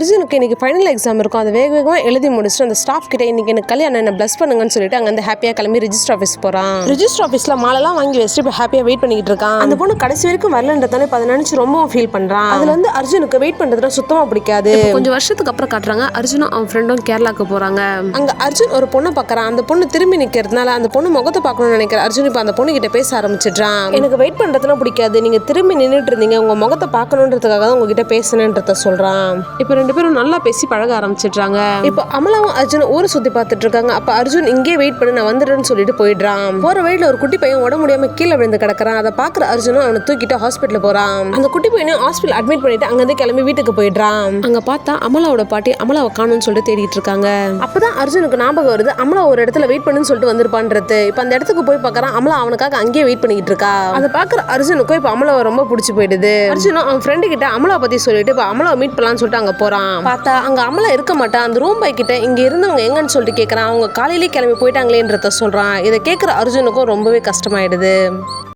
அர்ஜுனுக்கு இன்னைக்கு final exam இருக்கும். அதை வேக வேகமாக எழுதி முடிச்சுட்டு அந்த ஸ்டாஃப் கிட்ட இன்னைக்கு எனக்கு கல்யாணம் என்ன ப்ளஸ் பண்ணுங்கன்னு சொல்லிட்டு அங்கே வந்து ஹாப்பியாக கிளம்பி ரிஜிஸ்டர் ஆஃபீஸ் போகிறான் ரிஜிஸ்டர் ஆஃபீஸில் மாலைலாம் வாங்கி வச்சுட்டு இப்போ ஹாப்பியாக வெயிட் பண்ணிக்கிட்டு இருக்கான். அந்த பொண்ணு கடைசி வரைக்கும் வரலன்றதானே இப்போ அதை நினச்சி ரொம்ப ஃபீல் பண்ணுறான் அதில் வந்து அர்ஜுனுக்கு வெயிட் பண்ணுறதுலாம் சுத்தமாக பிடிக்காது. கொஞ்சம் வருஷத்துக்கு அப்புறம் காட்டுறாங்க. அர்ஜுனும் அவன் ஃப்ரெண்டும் கேரளாக்கு போகிறாங்க அங்கே அர்ஜுன் ஒரு பொண்ணை பார்க்குறான் அந்த பொண்ணு திரும்பி நிற்கிறதுனால அந்த பொண்ணு முகத்தை பார்க்கணும்னு நினைக்கிற அர்ஜுன் இப்போ அந்த பொண்ணு கிட்ட பேச ஆரம்பிச்சிடுறான். எனக்கு வெயிட் பண்ணுறதுலாம் பிடிக்காது. நீங்கள் திரும்பி நின்றுட்டு இருந்தீங்க. உங்கள் முகத்தை பார்க்கணுன்றதுக்காக தான் உங்ககிட்ட பேசணுன்றத சொல்கிறான் இப்போ ரெண்டு பேரும் நல்லா பேசி பழக ஆரம்பிச்சிடுறாங்க. இப்போ அமலாவும் அர்ஜுன் ஊரை சுற்றி பார்த்துட்டு இருக்காங்க. அப்போ அர்ஜுன் இங்கே வெயிட் பண்ணி நான் வந்துடுறேன்னு சொல்லிட்டு போயிடுறான். போற வழியில் ஒரு குட்டி பையன் உடம்பு முடியாமல் கீழே விழுந்து கிடக்குறான். அதை பார்க்குற அர்ஜுனும் அவனை தூக்கிட்டு ஹாஸ்பிட்டல் போகிறான் அந்த குட்டி பையனையும் ஹாஸ்பிட்டல் அட்மிட் பண்ணிட்டு அங்கேருந்து கிளம்பி வீட்டுக்கு போயிடுறான். அங்கே பார்த்தா அமலாவோட பாட்டி அமலாவை காணும்னு சொல்லிட்டு தேடிட்டு இருக்காங்க. அப்பதான் அர்ஜுனுக்கு ஞாபகம் வருது அமலா ஒரு இடத்துல வெயிட் பண்ணுன்னு சொல்லிட்டு வந்திருப்பான்றது. இப்போ அந்த இடத்துக்கு போய் பார்க்கறான். அமலா அவனுக்காக அங்கேயே வெயிட் பண்ணிக்கிட்டு இருக்கா. அதை பார்க்குற அர்ஜுனுக்கும் இப்போ அமலாவை ரொம்ப பிடிச்சி போயிடுது. அர்ஜுனும் அவன் ஃப்ரெண்டு கிட்ட அமலா பத்தி சொல்லிட்டு இப்போ அமலாவை மீட் பண்ணலாம்னு சொல்லிட்டு அங்கே போறான். பார்த்தா அங்கே அமலா இருக்க மாட்டான். அந்த ரூம் பாய் கிட்ட இங்கே இருந்தவங்க எங்கன்னு சொல்லிட்டு கேட்குறான் அவங்க காலையிலேயே கிளம்பி போயிட்டாங்களேன்றத சொல்கிறான் இதை கேட்குற அர்ஜுனுக்கும் ரொம்பவே கஷ்டமாயிடுது.